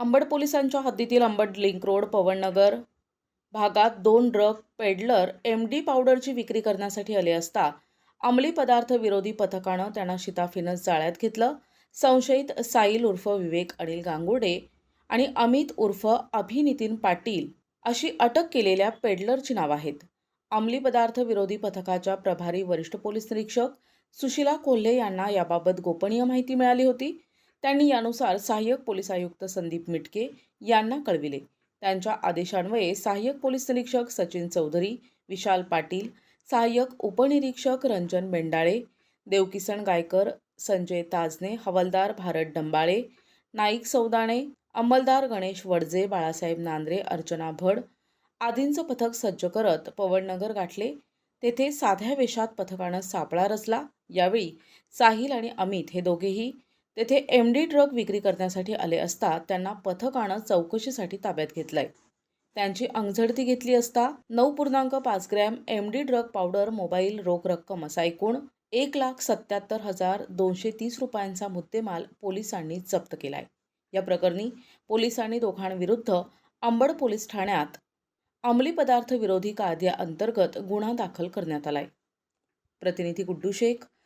अंबड पोलिसांच्या हद्दीतील Ambad link road Pavannagar भागात दोन ड्रग पेडलर एम डी पावडरची विक्री करण्यासाठी आले असता अंमली पदार्थ विरोधी पथकानं त्यांना शिताफीनस जाळ्यात घेतलं. संशयित साईल उर्फ विवेक अनिल गांगुडे आणि अमित उर्फ अभिनितीन पाटील अशी अटक केलेल्या पेडलरची नावं आहेत. अंमली पदार्थ विरोधी पथकाच्या प्रभारी वरिष्ठ पोलीस निरीक्षक सुशिला कोल्हे यांना याबाबत गोपनीय माहिती मिळाली होती. त्यांनी यानुसार सहाय्यक पोलीस आयुक्त संदीप मिटके यांना कळविले. त्यांच्या आदेशान्वये सहाय्यक पोलीस निरीक्षक सचिन चौधरी विशाल पाटील सहाय्यक उपनिरीक्षक रंजन मेंडाळे देवकिसन गायकर संजय ताजने हवालदार भारत डंबाळे नाईक सौदाणे अंमलदार गणेश वडजे बाळासाहेब नांद्रे अर्चना भड आदींचं पथक सज्ज करत पवननगर गाठले. तेथे साध्या वेशात पथकानं सापळा रचला. यावेळी साहिल आणि अमित हे दोघेही तेथे एम डी ड्रग विक्री करण्यासाठी आले असता त्यांना पथकानं चौकशीसाठी ताब्यात घेतलंय. त्यांची अंगझडती घेतली असता नऊ पूर्णांक पाच gram M D drug powder mobile रोख रक्कम असा एकूण एक लाख सत्याहत्तर हजार दोनशे तीस रुपयांचा मुद्देमाल पोलिसांनी जप्त केलाय. या प्रकरणी पोलिसांनी दोघांविरुद्ध अंबड पोलीस ठाण्यात अंमली पदार्थ विरोधी कायद्याअंतर्गत गुन्हा दाखल करण्यात आलाय. प्रतिनिधी गुड्डू शेख